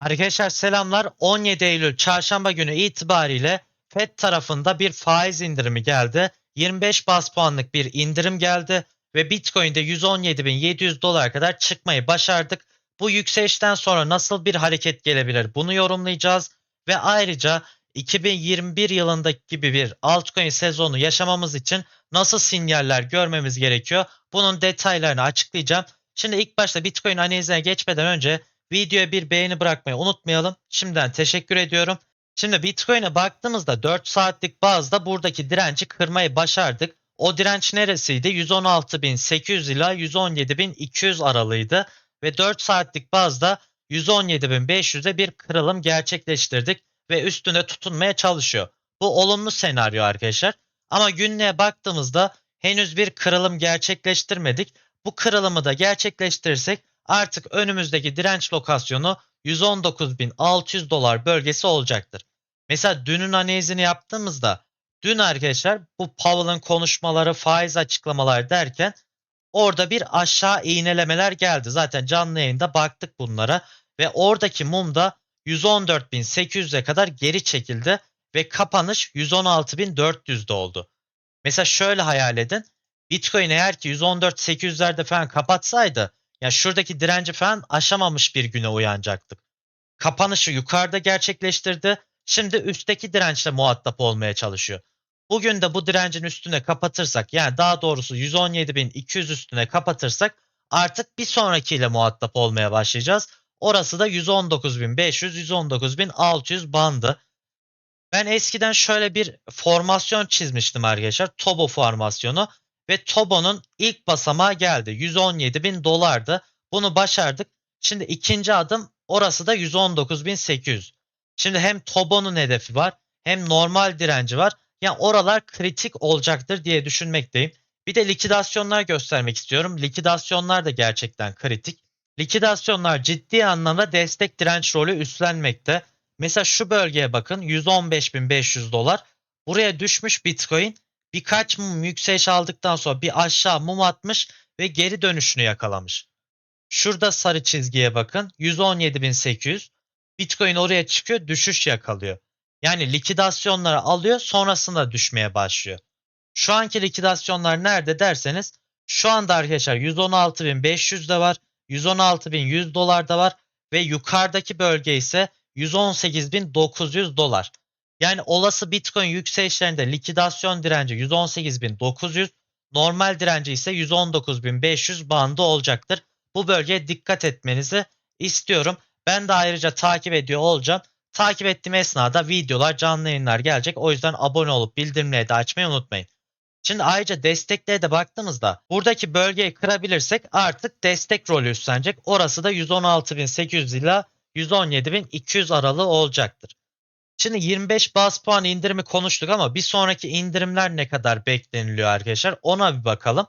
Arkadaşlar selamlar. 17 Eylül çarşamba günü itibariyle FED tarafında bir faiz indirimi geldi. 25 bas puanlık bir indirim geldi ve Bitcoin'de 117.700 dolar kadar çıkmayı başardık. Bu yükselişten sonra nasıl bir hareket gelebilir bunu yorumlayacağız ve ayrıca 2021 yılındaki gibi bir altcoin sezonu yaşamamız için nasıl sinyaller görmemiz gerekiyor bunun detaylarını açıklayacağım. Şimdi ilk başta Bitcoin analizine geçmeden önce Videoya bir beğeni bırakmayı unutmayalım. Şimdiden teşekkür ediyorum. Şimdi Bitcoin'e baktığımızda 4 saatlik bazda buradaki direnci kırmayı başardık. O direnç neresiydi? 116.800 ila 117.200 aralığıydı. Ve 4 saatlik bazda 117.500'e bir kırılım gerçekleştirdik. Ve üstüne tutunmaya çalışıyor. Bu olumlu senaryo arkadaşlar. Ama günlüğe baktığımızda henüz bir kırılım gerçekleştirmedik. Bu kırılımı da gerçekleştirirsek artık önümüzdeki direnç lokasyonu 119.600 dolar bölgesi olacaktır. Mesela dünün analizini yaptığımızda dün arkadaşlar bu Powell'ın konuşmaları, faiz açıklamalar derken orada bir aşağı iğnelemeler geldi. Zaten canlı yayında baktık bunlara ve oradaki mum da 114.800'e kadar geri çekildi ve kapanış 116.400'de oldu. Mesela şöyle hayal edin. Bitcoin eğer ki 114.800'lerde falan kapatsaydı ya şuradaki direnci falan aşamamış bir güne uyanacaktık. Kapanışı yukarıda gerçekleştirdi. Şimdi üstteki dirençle muhatap olmaya çalışıyor. Bugün de bu direncin üstüne kapatırsak yani daha doğrusu 117.200 üstüne kapatırsak artık bir sonrakiyle muhatap olmaya başlayacağız. Orası da 119.500-119.600 bandı. Ben eskiden şöyle bir formasyon çizmiştim arkadaşlar. Tobo formasyonu ve Tobo'nun ilk basamağı geldi. 117.000 dolardı. Bunu başardık. Şimdi ikinci adım orası da 119.800. Şimdi hem Tobo'nun hedefi var hem normal direnci var. Yani oralar kritik olacaktır diye düşünmekteyim. Bir de likidasyonlar göstermek istiyorum. Likidasyonlar da gerçekten kritik. Likidasyonlar ciddi anlamda destek direnç rolü üstlenmekte. Mesela şu bölgeye bakın 115.500 dolar. Buraya düşmüş Bitcoin birkaç mum yükseliş aldıktan sonra bir aşağı mum atmış ve geri dönüşünü yakalamış. Şurada sarı çizgiye bakın 117.800 Bitcoin oraya çıkıyor düşüş yakalıyor. Yani likidasyonları alıyor sonrasında düşmeye başlıyor. Şu anki likidasyonlar nerede derseniz şu anda arkadaşlar 116.500 de var 116.100 dolar da var ve yukarıdaki bölge ise 118.900 dolar. Yani olası Bitcoin yükselişlerinde likidasyon direnci 118.900, normal direnci ise 119.500 bandı olacaktır. Bu bölgeye dikkat etmenizi istiyorum. Ben de ayrıca takip ediyor olacağım. Takip ettiğim esnada videolar, canlı yayınlar gelecek. O yüzden abone olup bildirimleri de açmayı unutmayın. Şimdi ayrıca desteklere de baktığımızda buradaki bölgeyi kırabilirsek artık destek rolü üstlenecek. Orası da 116.800 ile 117.200 aralığı olacaktır. Şimdi 25 bas puan indirimi konuştuk ama bir sonraki indirimler ne kadar bekleniliyor arkadaşlar ona bir bakalım.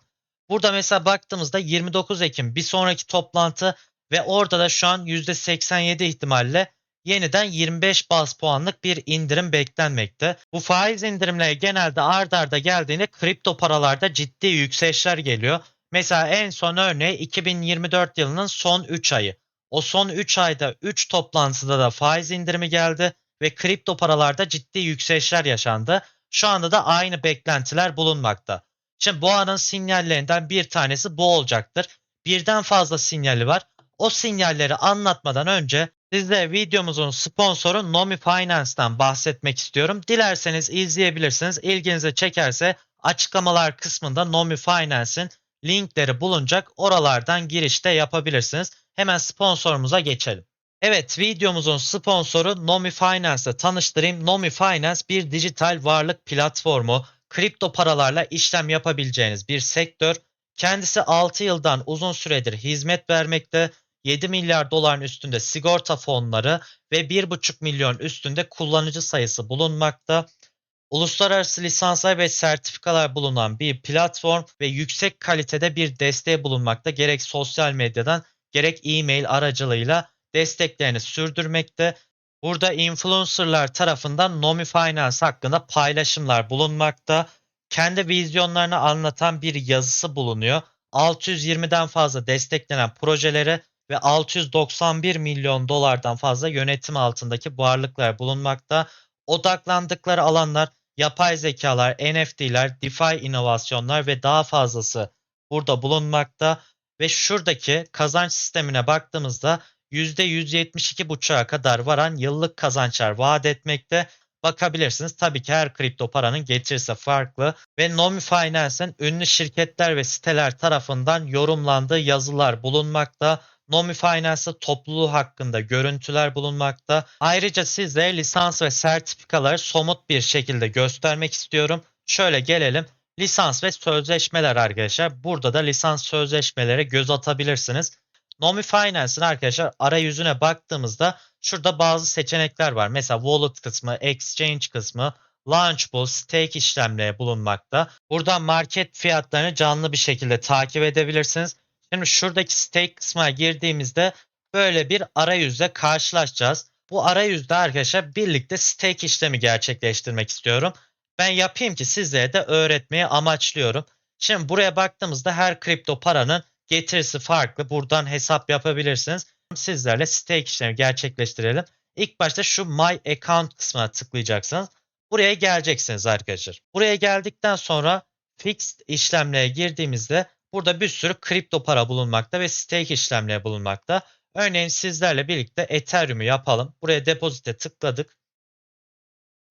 Burada mesela baktığımızda 29 Ekim bir sonraki toplantı ve orada da şu an %87 ihtimalle yeniden 25 bas puanlık bir indirim beklenmekte. Bu faiz indirimleri genelde ard arda geldiğinde kripto paralarda ciddi yükselişler geliyor. Mesela en son örneği 2024 yılının son 3 ayı. O son 3 ayda 3 toplantıda da faiz indirimi geldi ve kripto paralarda ciddi yükselişler yaşandı. Şu anda da aynı beklentiler bulunmakta. Şimdi bu anın sinyallerinden bir tanesi bu olacaktır. Birden fazla sinyali var. O sinyalleri anlatmadan önce size videomuzun sponsoru Nomi Finance'dan bahsetmek istiyorum. Dilerseniz izleyebilirsiniz. İlginizi çekerse açıklamalar kısmında Nomi Finance'in linkleri bulunacak. Oralardan girişte yapabilirsiniz. Hemen sponsorumuza geçelim. Evet videomuzun sponsoru Nomi Finance'la tanıştırayım. Nomi Finance bir dijital varlık platformu. Kripto paralarla işlem yapabileceğiniz bir sektör. Kendisi 6 yıldan uzun süredir hizmet vermekte. 7 milyar doların üstünde sigorta fonları ve 1,5 milyon üstünde kullanıcı sayısı bulunmakta. Uluslararası lisanslar ve sertifikalar bulunan bir platform ve yüksek kalitede bir desteği bulunmakta. Gerek sosyal medyadan gerek e-mail aracılığıyla desteklerini sürdürmekte. Burada influencerlar tarafından Nomi Finance hakkında paylaşımlar bulunmakta. Kendi vizyonlarını anlatan bir yazısı bulunuyor. 620'den fazla desteklenen projelere ve 691 milyon dolardan fazla yönetim altındaki varlıklar bulunmakta. Odaklandıkları alanlar yapay zekalar, NFT'ler, DeFi inovasyonlar ve daha fazlası burada bulunmakta ve şuradaki kazanç sistemine baktığımızda %172,5'a kadar varan yıllık kazançlar vaat etmekte. Bakabilirsiniz. Tabii ki her kripto paranın getirisi farklı ve Nomi Finance'in ünlü şirketler ve siteler tarafından yorumlandığı yazılar bulunmakta. Nomi Finance'ın topluluğu hakkında görüntüler bulunmakta. Ayrıca size lisans ve sertifikaları somut bir şekilde göstermek istiyorum. Şöyle gelelim. Lisans ve sözleşmeler arkadaşlar. Burada da lisans sözleşmelere göz atabilirsiniz. Nomi Finance'ın arkadaşlar arayüzüne baktığımızda şurada bazı seçenekler var. Mesela wallet kısmı, exchange kısmı, Launchpool, stake işlemleri bulunmakta. Buradan market fiyatlarını canlı bir şekilde takip edebilirsiniz. Şimdi şuradaki stake kısmına girdiğimizde böyle bir arayüzle karşılaşacağız. Bu arayüzde arkadaşlar birlikte stake işlemi gerçekleştirmek istiyorum. Ben yapayım ki sizlere de öğretmeyi amaçlıyorum. Şimdi buraya baktığımızda her kripto paranın getirisi farklı. Buradan hesap yapabilirsiniz. Sizlerle stake işlemi gerçekleştirelim. İlk başta şu My Account kısmına tıklayacaksınız. Buraya geleceksiniz arkadaşlar. Buraya geldikten sonra Fixed işlemlere girdiğimizde burada bir sürü kripto para bulunmakta ve stake işlemleri bulunmakta. Örneğin sizlerle birlikte Ethereum'u yapalım. Buraya depozite tıkladık.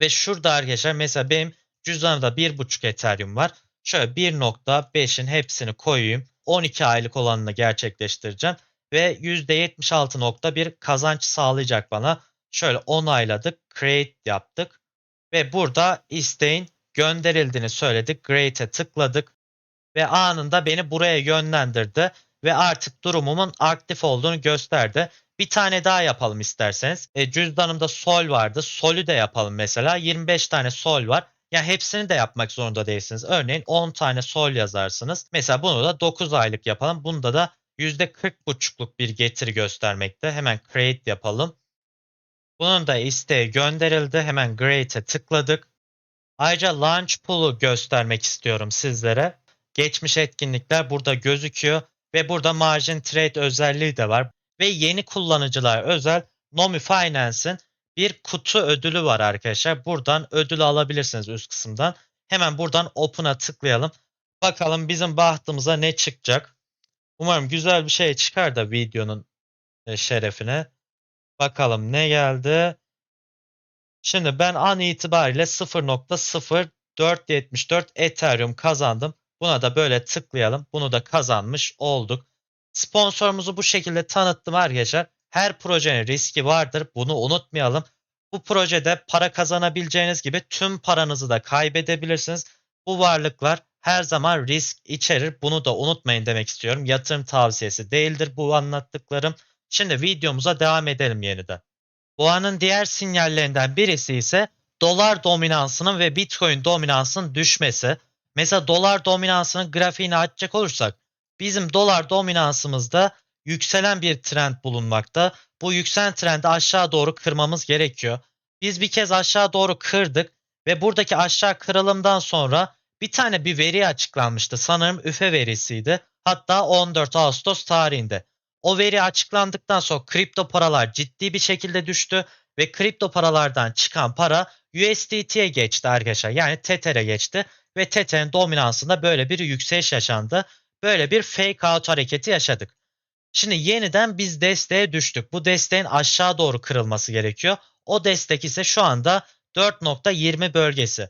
Ve şurada arkadaşlar mesela benim cüzdanımda 1.5 Ethereum var. Şöyle 1.5'in hepsini koyayım. 12 aylık olanını gerçekleştireceğim. Ve %76.1 kazanç sağlayacak bana. Şöyle onayladık. Create yaptık. Ve burada isteğin gönderildiğini söyledik. Create'e tıkladık. Ve anında beni buraya yönlendirdi. Ve artık durumumun aktif olduğunu gösterdi. Bir tane daha yapalım isterseniz. E, cüzdanımda sol vardı. Sol'ü de yapalım mesela. 25 tane sol var. Yani hepsini de yapmak zorunda değilsiniz. Örneğin 10 tane sol yazarsınız. Mesela bunu da 9 aylık yapalım. Bunda da %40,5'luk bir getiri göstermekte. Hemen create yapalım. Bunun da isteği gönderildi. Hemen create'e tıkladık. Ayrıca launch pool'u göstermek istiyorum sizlere. Geçmiş etkinlikler burada gözüküyor ve burada margin trade özelliği de var. Ve yeni kullanıcılar özel Nomi Finance'in bir kutu ödülü var arkadaşlar. Buradan ödül alabilirsiniz üst kısımdan. Hemen buradan Open'a tıklayalım. Bakalım bizim bahtımıza ne çıkacak. Umarım güzel bir şey çıkar da videonun e, şerefine. Bakalım ne geldi. Şimdi ben an itibariyle 0.0474 Ethereum kazandım. Buna da böyle tıklayalım. Bunu da kazanmış olduk. Sponsorumuzu bu şekilde tanıttım arkadaşlar. Her projenin riski vardır. Bunu unutmayalım. Bu projede para kazanabileceğiniz gibi tüm paranızı da kaybedebilirsiniz. Bu varlıklar her zaman risk içerir. Bunu da unutmayın demek istiyorum. Yatırım tavsiyesi değildir bu anlattıklarım. Şimdi videomuza devam edelim yeniden. Boğanın diğer sinyallerinden birisi ise dolar dominansının ve bitcoin dominansının düşmesi. Mesela dolar dominansının grafiğini açacak olursak bizim dolar dominansımızda yükselen bir trend bulunmakta. Bu yükselen trendi aşağı doğru kırmamız gerekiyor. Biz bir kez aşağı doğru kırdık ve buradaki aşağı kırılımdan sonra bir tane bir veri açıklanmıştı. Sanırım üfe verisiydi. Hatta 14 Ağustos tarihinde. O veri açıklandıktan sonra kripto paralar ciddi bir şekilde düştü ve kripto paralardan çıkan para USDT'ye geçti arkadaşlar. Yani Tether'e geçti ve Tether'in dominansında böyle bir yükseliş yaşandı. Böyle bir fake out hareketi yaşadık. Şimdi yeniden biz desteğe düştük. Bu desteğin aşağı doğru kırılması gerekiyor. O destek ise şu anda 4.20 bölgesi.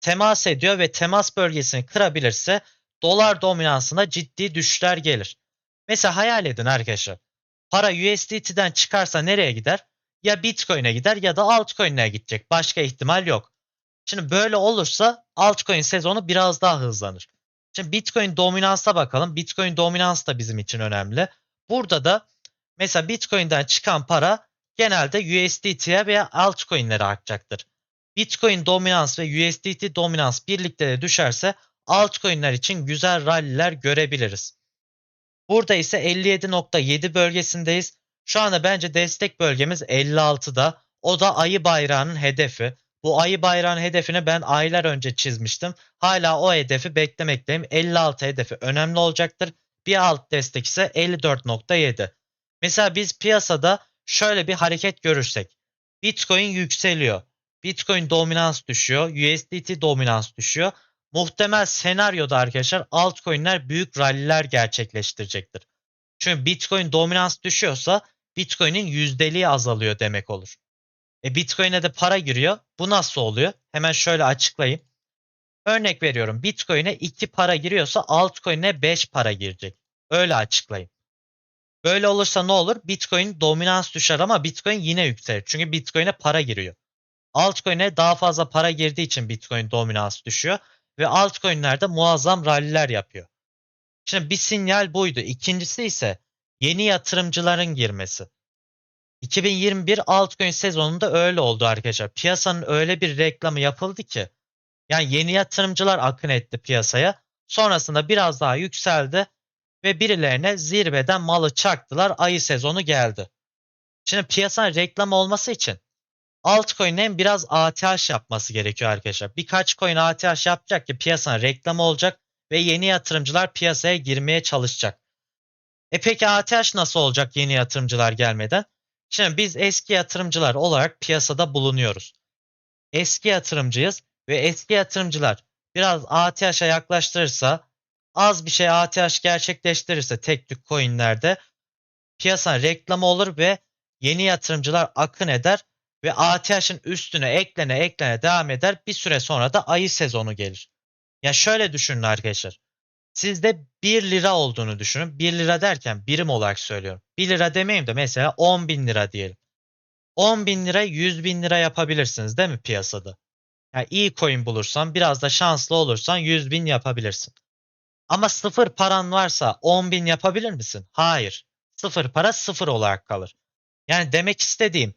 Temas ediyor ve temas bölgesini kırabilirse dolar dominansına ciddi düşüşler gelir. Mesela hayal edin arkadaşlar. Para USDT'den çıkarsa nereye gider? Ya Bitcoin'e gider ya da altcoin'e gidecek. Başka ihtimal yok. Şimdi böyle olursa altcoin sezonu biraz daha hızlanır. Şimdi Bitcoin dominansa bakalım. Bitcoin dominans da bizim için önemli. Burada da mesela Bitcoin'den çıkan para genelde USDT'ye veya altcoin'lere akacaktır. Bitcoin dominans ve USDT dominans birlikte de düşerse altcoin'ler için güzel ralliler görebiliriz. Burada ise 57.7 bölgesindeyiz. Şu anda bence destek bölgemiz 56'da. O da ayı bayrağının hedefi. Bu ayı bayrağının hedefini ben aylar önce çizmiştim. Hala o hedefi beklemekteyim. 56 hedefi önemli olacaktır. Bir alt destek ise 54.7. Mesela biz piyasada şöyle bir hareket görürsek. Bitcoin yükseliyor. Bitcoin dominans düşüyor. USDT dominans düşüyor. Muhtemel senaryoda arkadaşlar altcoin'ler büyük ralliler gerçekleştirecektir. Çünkü Bitcoin dominans düşüyorsa Bitcoin'in yüzdeliği azalıyor demek olur. E Bitcoin'e de para giriyor. Bu nasıl oluyor? Hemen şöyle açıklayayım. Örnek veriyorum. Bitcoin'e 2 para giriyorsa altcoin'e 5 para girecek. Öyle açıklayayım. Böyle olursa ne olur? Bitcoin dominans düşer ama Bitcoin yine yükselir. Çünkü Bitcoin'e para giriyor. Altcoin'e daha fazla para girdiği için Bitcoin dominans düşüyor ve altcoin'lerde muazzam ralliler yapıyor. Şimdi bir sinyal buydu. İkincisi ise yeni yatırımcıların girmesi. 2021 altcoin sezonunda öyle oldu arkadaşlar. Piyasanın öyle bir reklamı yapıldı ki yani yeni yatırımcılar akın etti piyasaya. Sonrasında biraz daha yükseldi ve birilerine zirveden malı çaktılar. Ayı sezonu geldi. Şimdi piyasanın reklam olması için altcoin'lerin biraz ATH yapması gerekiyor arkadaşlar. Birkaç coin ATH yapacak ki piyasanın reklamı olacak ve yeni yatırımcılar piyasaya girmeye çalışacak. E peki ATH nasıl olacak yeni yatırımcılar gelmeden? Şimdi biz eski yatırımcılar olarak piyasada bulunuyoruz. Eski yatırımcıyız ve eski yatırımcılar biraz ATH'a yaklaştırırsa, az bir şey ATH gerçekleştirirse tek tük coinlerde piyasanın reklamı olur ve yeni yatırımcılar akın eder ve ATH'in üstüne eklene eklene devam eder. Bir süre sonra da ayı sezonu gelir. Ya şöyle düşünün arkadaşlar. Sizde 1 lira olduğunu düşünün. 1 lira derken birim olarak söylüyorum. 1 lira demeyeyim de mesela 10 bin lira diyelim. 10 bin lira 100 bin lira yapabilirsiniz değil mi piyasada? Yani iyi coin bulursan biraz da şanslı olursan 100 bin yapabilirsin. Ama sıfır paran varsa 10 bin yapabilir misin? Hayır. Sıfır para sıfır olarak kalır. Yani demek istediğim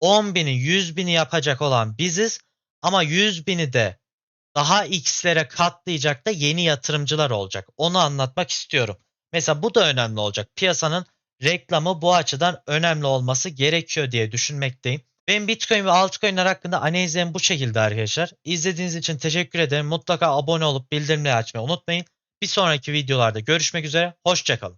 10 bini 100 bini yapacak olan biziz ama 100 bini de daha x'lere katlayacak da yeni yatırımcılar olacak. Onu anlatmak istiyorum. Mesela bu da önemli olacak. Piyasanın reklamı bu açıdan önemli olması gerekiyor diye düşünmekteyim. Benim Bitcoin ve altcoin'ler hakkında analizlerim bu şekilde arkadaşlar. İzlediğiniz için teşekkür ederim. Mutlaka abone olup bildirimleri açmayı unutmayın. Bir sonraki videolarda görüşmek üzere. Hoşçakalın.